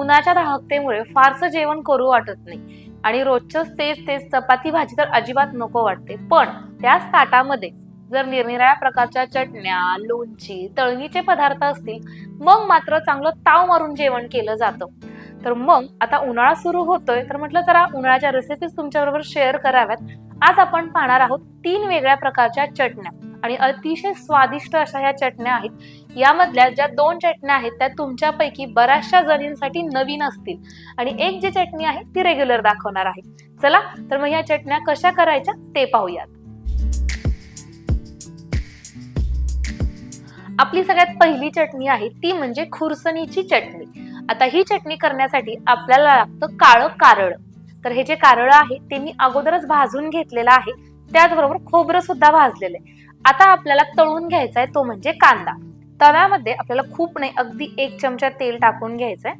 उन्हाच्या धाकतेमुळे फारसं जेवण करू वाटत नाही. आणि रोजच तेच तेच चपाती भाजी तर अजिबात नको वाटते. पण त्याच ताटामध्ये जर निरनिराळ्या प्रकारच्या चटण्या लोणची तळणीचे पदार्थ असतील मग मात्र चांगलं ताव मारून जेवण केलं जातं. तर मग आता उन्हाळा सुरू होतोय तर म्हटलं जरा उन्हाळ्याच्या रेसिपीज तुमच्याबरोबर शेअर कराव्यात. आज आपण पाहणार आहोत तीन वेगळ्या प्रकारच्या चटण्या. आणि अतिशय स्वादिष्ट अशा ह्या चटण्या आहेत. यामधल्या ज्या दोन चटण्या आहेत त्या तुमच्यापैकी बऱ्याचशा जणींसाठी नवीन असतील. आणि एक जी चटणी आहे ती रेग्युलर दाखवणार आहे. चला तर मग ह्या चटण्या कशा करायच्या ते पाहूयात. आपली सगळ्यात पहिली चटणी आहे ती म्हणजे खुरसणीची चटणी. आता ही चटणी करण्यासाठी आपल्याला लागतं काळं कारळ. तर हे जे कारळ आहे ते मी अगोदरच भाजून घेतलेलं आहे. त्याचबरोबर खोबरं सुद्धा भाजलेलं आहे. आता आपल्याला तळून घ्यायचा आहे तो म्हणजे कांदा. तव्यामध्ये आपल्याला खूप नाही अगदी एक चमचा तेल टाकून घ्यायचंय.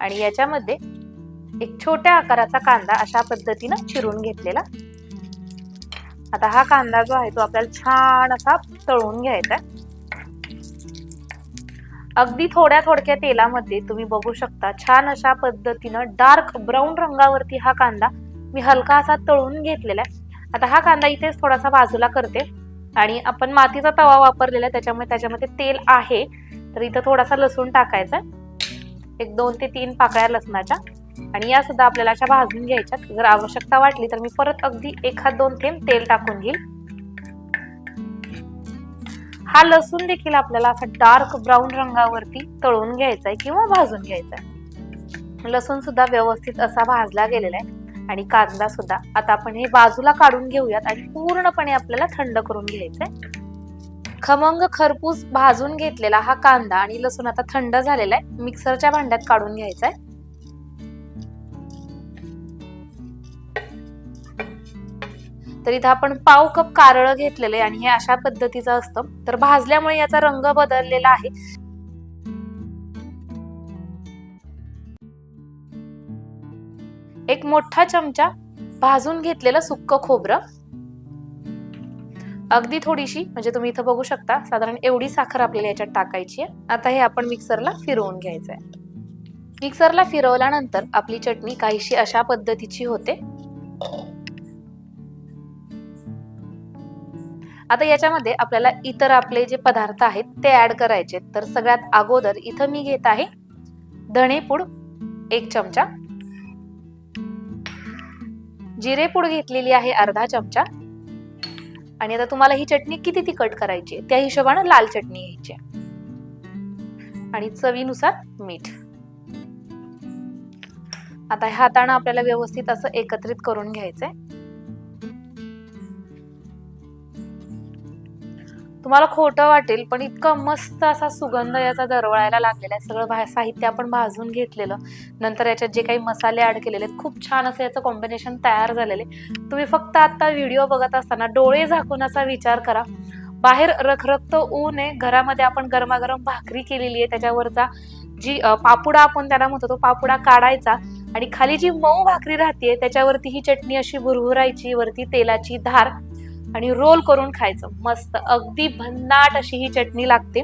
आणि याच्यामध्ये एक छोट्या आकाराचा कांदा अशा पद्धतीनं चिरून घेतलेला. आता हा कांदा जो आहे तो आपल्याला छान असा तळून घ्यायचा आहे अगदी थोड्या थोडक्या तेलामध्ये तुम्ही बघू शकता छान अशा पद्धतीनं डार्क ब्राऊन रंगावरती हा कांदा मी हलका असा तळून घेतलेला आहे आता हा कांदा इथेच थोडासा बाजूला करते. आणि आपण मातीचा तवा वापरलेला आहे त्याच्यामुळे त्याच्यामध्ये तेल आहे. तर इथं थोडासा लसूण टाकायचा एक दोन ते तीन पाकळ्या लसणाच्या. आणि या सुद्धा आपल्याला अशा भाजून घ्यायच्यात जर आवश्यकता वाटली तर मी परत अगदी एखाद दोन थेंब तेल टाकून घेईल. हा लसूण देखील आपल्याला असा डार्क ब्राऊन रंगावरती तळून घ्यायचा आहे किंवा भाजून घ्यायचा आहे. लसूण सुद्धा व्यवस्थित असा भाजला गेलेला आहे. आणि कांदा सुद्धा. आता आपण हे बाजूला काढून घेऊयात आणि पूर्णपणे आपल्याला थंड करून घ्यायचंय. खमंग खरपूस भाजून घेतलेला हा कांदा आणि लसूण आता थंड झालेला आहे. मिक्सरच्या भांड्यात काढून घ्यायचा आहे तर इथं आपण पाव कप कारळ घेतलेले आणि हे अशा पद्धतीचं असतं. तर भाजल्यामुळे याचा रंग बदललेला आहे. एक मोठा चमचा भाजून घेतलेलं सुक्क खोबरं. अगदी थोडीशी म्हणजे तुम्ही इथं बघू शकता साधारण एवढी साखर आपल्याला याच्यात टाकायची आहे. आता हे आपण मिक्सरला फिरवून घ्यायचं आहे मिक्सरला फिरवल्यानंतर आपली चटणी काहीशी अशा पद्धतीची होते. आता याच्यामध्ये आपल्याला इतर आपले जे पदार्थ आहेत ते ऍड करायचे तर सगळ्यात अगोदर इथं मी घेत आहे धणेपूड एक चमचा. जिरेपूड घेतलेली आहे अर्धा चमचा. आणि आता तुम्हाला ही चटणी किती तिखट करायची त्या हिशोबाने लाल चटणी घ्यायची आणि चवीनुसार मीठ. आता हाताने आपल्याला व्यवस्थित असं एकत्रित करून घ्यायचंय. तुम्हाला खोटं वाटेल पण इतकं मस्त असा सुगंध याचा दरवळायला लागलेला आहे. सगळं भा साहित्य आपण भाजून घेतलेलं. नंतर याच्यात जे काही मसाले ऍड केलेले आहेत खूप छान असं याचं कॉम्बिनेशन तयार झालेले तुम्ही फक्त आत्ता व्हिडिओ बघत असताना डोळे झाकून असा विचार करा. बाहेर रखरखत ऊन आहे. घरामध्ये आपण गरमागरम भाकरी केलेली आहे. त्याच्यावरचा जी पापुडा आपण त्याला म्हणतो तो पापुडा काढायचा आणि खाली जी मऊ भाकरी राहते त्याच्यावरती ही चटणी अशी भुरभुरायची वरती तेलाची धार आणि रोल करून खायचं. मस्त. अगदी भन्नाट अशी ही चटणी लागते.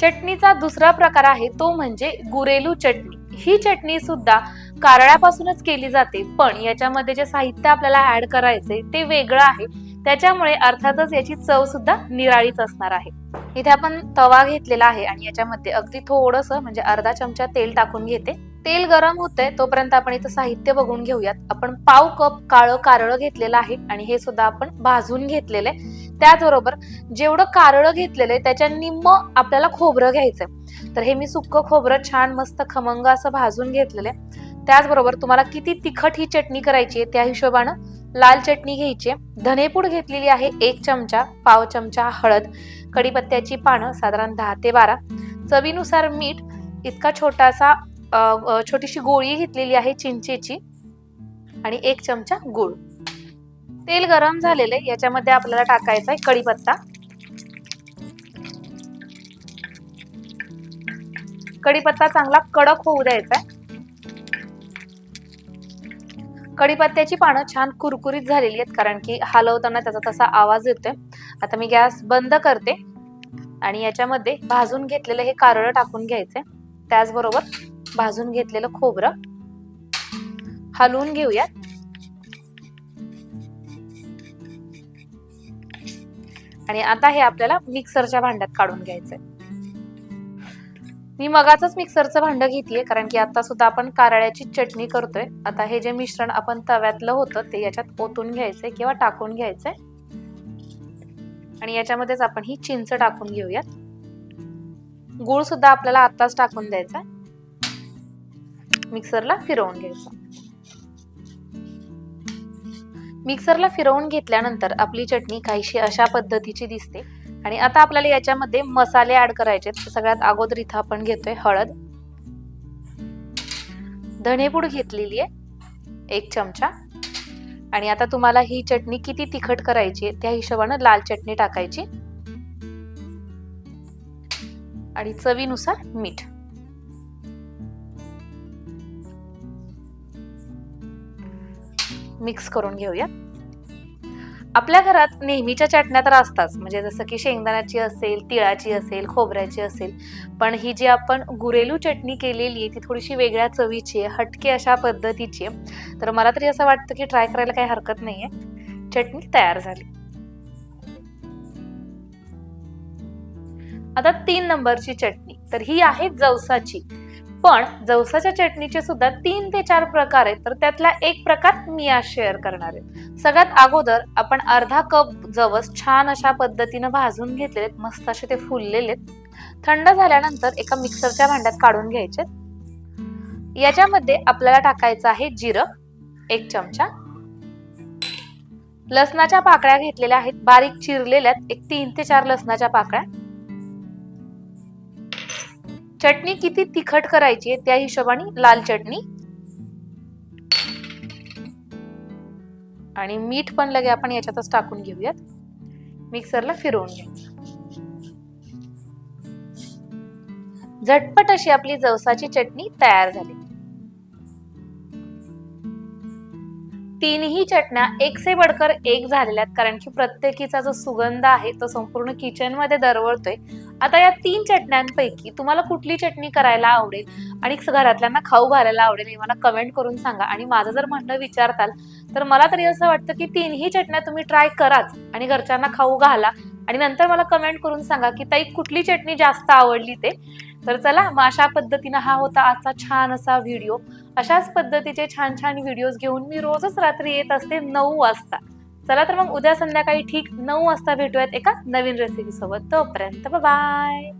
चटणीचा दुसरा प्रकार आहे तो म्हणजे गुरेलू चटणी. ही चटणी सुद्धा कारळ्यापासूनच केली जाते पण याच्यामध्ये जे साहित्य आपल्याला ऍड करायचे ते वेगळं आहे. त्याच्यामुळे अर्थातच याची चव सुद्धा निराळीच असणार आहे. इथे आपण तवा घेतलेला आहे आणि याच्यामध्ये अगदी थोडस म्हणजे अर्धा चमचा तेल टाकून घेते. तेल गरम होतंय तोपर्यंत आपण इथं साहित्य बघून घेऊयात. आपण पाव कप काळं कारळ घेतलेलं आहे आणि हे सुद्धा आपण भाजून घेतलेलं आहे. त्याचबरोबर जेवढं कारळ घेतलेलं आहे त्याच्या निम्म आपल्याला खोबरं घ्यायचंय. तर हे मी सुक्क खोबरं छान मस्त खमंग असं भाजून घेतलेलं आहे. त्याचबरोबर तुम्हाला किती तिखट ही चटणी करायची आहे त्या हिशोबानं लाल चटणी घ्यायची आहे. धनेपूड घेतलेली आहे एक चमचा पाव चमचा हळद कडीपत्त्याची पानं साधारण दहा ते बारा. चवीनुसार मीठ इतका छोटासा छोटीशी गोळी घेतलेली आहे चिंचेची आणि एक चमचा गुळ. तेल गरम झालेले याच्यामध्ये आपल्याला टाकायचा आहे कढीपत्ता. कढीपत्ता चांगला कडक होऊ द्यायचा आहे. कढीपत्त्याची पानं छान कुरकुरीत झालेली आहेत कारण की हलवताना त्याचा तसा आवाज येतोय. आता मी गॅस बंद करते आणि याच्यामध्ये भाजून घेतलेलं हे कारळं टाकून घ्यायचंय. त्याचबरोबर भाजून घेतलेलं खोबरं हलवून घेऊयात. आणि आता हे आपल्याला मिक्सरच्या भांड्यात काढून घ्यायचंय. मी मगाच मिक्सरचं भांड घेतलीये कारण की आता सुद्धा आपण कारळ्याची चटणी करतोय. आता हे जे मिश्रण आपण तव्यातलं होतं ते याच्यात ओतून घ्यायचंय किंवा टाकून घ्यायचंय. आणि याच्यामध्येच आपण ही चिंच टाकून घेऊयात. गुळ सुद्धा आपल्याला आताच टाकून द्यायचा मिक्सरला फिरवून घ्यायचं. मिक्सरला फिरवून घेतल्यानंतर आपली चटणी काहीशी अशा पद्धतीची दिसते. आणि आता आपल्याला याच्यामध्ये मसाले ऍड करायचे सगळ्यात अगोदर इथं आपण घेतोय हळद. धणेपूड घेतलेली आहे. एक चमचा. आणि आता तुम्हाला ही चटणी किती तिखट करायची त्या हिशोबानं लाल चटणी टाकायची. आणि चवीनुसार मीठ. मिक्स करून घेऊया आपल्या घरात नेहमीच्या चटण्या तर असतात म्हणजे जसं की शेंगदाण्याची असेल तिळाची असेल खोबऱ्याची असेल. पण ही जी आपण गुरेलू चटणी केलेली आहे ती थोडीशी वेगळ्या चवीची आहे हटके अशा पद्धतीची आहे. तर मला तरी असं वाटतं की ट्राय करायला काही हरकत नाही आहे चटणी तयार झाली. आता तीन नंबरची चटणी. तर ही आहे जवसाची. पण जवसाच्या चटणीचे सुद्धा तीन ते चार प्रकार आहेत तर त्यातला एक प्रकार मी आज शेअर करणार आहे. सगळ्यात अगोदर आपण अर्धा कप जवस छान अशा पद्धतीनं भाजून घेतलेले आहेत मस्त असे ते फुललेले आहेत थंड झाल्यानंतर एका मिक्सरच्या भांड्यात काढून घ्यायचे. याच्यामध्ये आपल्याला टाकायचं आहे जिरं एक चमचा. लसणाच्या पाकळ्या घेतलेल्या आहेत बारीक चिरलेल्या एक तीन ते चार लसणाच्या पाकळ्या. चटणी किती तिखट करायची त्या हिशोबाने लाल चटणी. आणि मीठ पण लगे आपण याच्यातच टाकून घेऊयात. मिक्सरला फिरवून घ्यायचं झटपट अशी आपली जवसाची चटणी तयार झाली. तीनही चटण्या एक से बडकर एक झालेल्या आहेत कारण की प्रत्येकीचा जो सुगंध आहे तो संपूर्ण किचनमध्ये दरवळतोय. आता या तीन चटण्यांपैकी तुम्हाला कुठली चटणी करायला आवडेल आणि घरातल्यांना खाऊ घालायला आवडेल हे मला कमेंट करून सांगा. आणि माझं जर म्हणणं विचारताल तर मला तरी असं वाटतं की तीनही चटण्या तुम्ही ट्राय कराच आणि घरच्यांना खाऊ घाला. आणि नंतर मला कमेंट करून सांगा की ताई कुठली चटणी जास्त आवडली ते? तर चला मग अशा पद्धतीनं हा होता आजचा छान असा व्हिडिओ अशाच पद्धतीचे छान छान व्हिडिओज घेऊन मी रोजच रात्री येत असते नऊ वाजता. चला तर मग उद्या संध्याकाळी ठीक नऊ वाजता भेटूयात एका नवीन रेसिपी सोबत. तोपर्यंत बाय